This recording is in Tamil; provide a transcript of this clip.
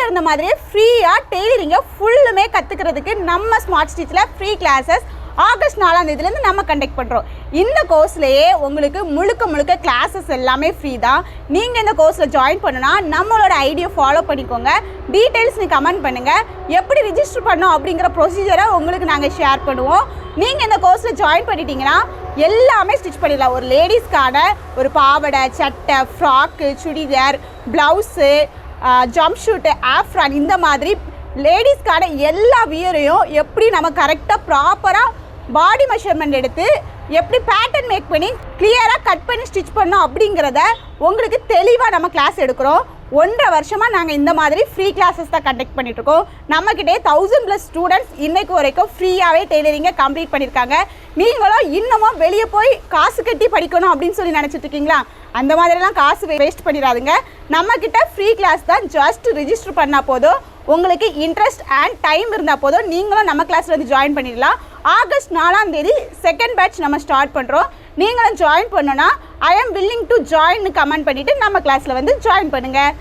வீட்டில் இருந்த மாதிரியே ஃப்ரீயாக டெய்லரிங்கை ஃபுல்லுமே கற்றுக்கிறதுக்கு நம்ம ஸ்மார்ட் ஸ்டிச்சில் ஃப்ரீ கிளாஸஸ் ஆகஸ்ட் நாலாம் தேதியிலேருந்து நம்ம கண்டக்ட் பண்ணுறோம் இந்த கோர்ஸ்லேயே உங்களுக்கு முழுக்க முழுக்க கிளாஸஸ் எல்லாமே ஃப்ரீ தான். நீங்கள் இந்த கோர்ஸில் ஜாயின் பண்ணுனா நம்மளோட ஐடியை ஃபாலோ பண்ணிக்கோங்க. டீட்டெயில்ஸ் நீ கமெண்ட் பண்ணுங்கள் எப்படி ரிஜிஸ்டர் பண்ணோம் அப்படிங்கிற ப்ரொசீஜரை உங்களுக்கு நாங்கள் ஷேர் பண்ணுவோம். நீங்கள் இந்த கோர்ஸில் ஜாயின் பண்ணிட்டீங்கன்னா எல்லாமே ஸ்டிச் பண்ணிடலாம். ஒரு லேடிஸ்க்கான ஒரு பாவாடை சட்டை frock churidar blouse jumpsuit apron இந்த மாதிரி லேடிஸ்க்கான எல்லா வியரையும் எப்படி நம்ம கரெக்டாக ப்ராப்பராக பாடி மெஷர்மெண்ட் எடுத்து எப்படி பேட்டர்ன் மேக் பண்ணி கிளியராக கட் பண்ணி ஸ்டிச் பண்ணோம் அப்படிங்கிறத உங்களுக்கு தெளிவாக நம்ம கிளாஸ் எடுக்கிறோம். ஒன்றரை வருஷமாக நாங்கள் இந்த மாதிரி ஃப்ரீ கிளாஸஸ் தான் கண்டக்ட் பண்ணிகிட்ருக்கோம் நம்மக்கிட்டே தௌசண்ட் ப்ளஸ் ஸ்டூடெண்ட்ஸ் இன்றைக்கு வரைக்கும் ஃப்ரீயாகவே டெய்லரிங்கை கம்ப்ளீட் பண்ணியிருக்காங்க நீங்களும் இன்னமும் வெளியே போய் காசு கட்டி படிக்கணும் அப்படின்னு சொல்லி நினச்சிட்டு இருக்கீங்களா? அந்த மாதிரிலாம் காசு வேஸ்ட் பண்ணிடாதுங்க. நம்மக்கிட்ட ஃப்ரீ கிளாஸ் தான் ஜஸ்ட் ரிஜிஸ்டர் பண்ணால் போதும். உங்களுக்கு இன்ட்ரெஸ்ட் அண்ட் டைம் இருந்தால் போதும். நீங்களும் நம்ம கிளாஸில் வந்து ஜாயின் பண்ணிடலாம். ஆகஸ்ட் நாலாம் தேதி செகண்ட் பேட்ச் நம்ம ஸ்டார்ட் பண்ணுறோம் நீங்களும் ஜாயின் பண்ணோன்னா I am willing to join comment பண்ணிவிட்டு நம்ம கிளாஸில் வந்து ஜாயின் பண்ணுங்கள்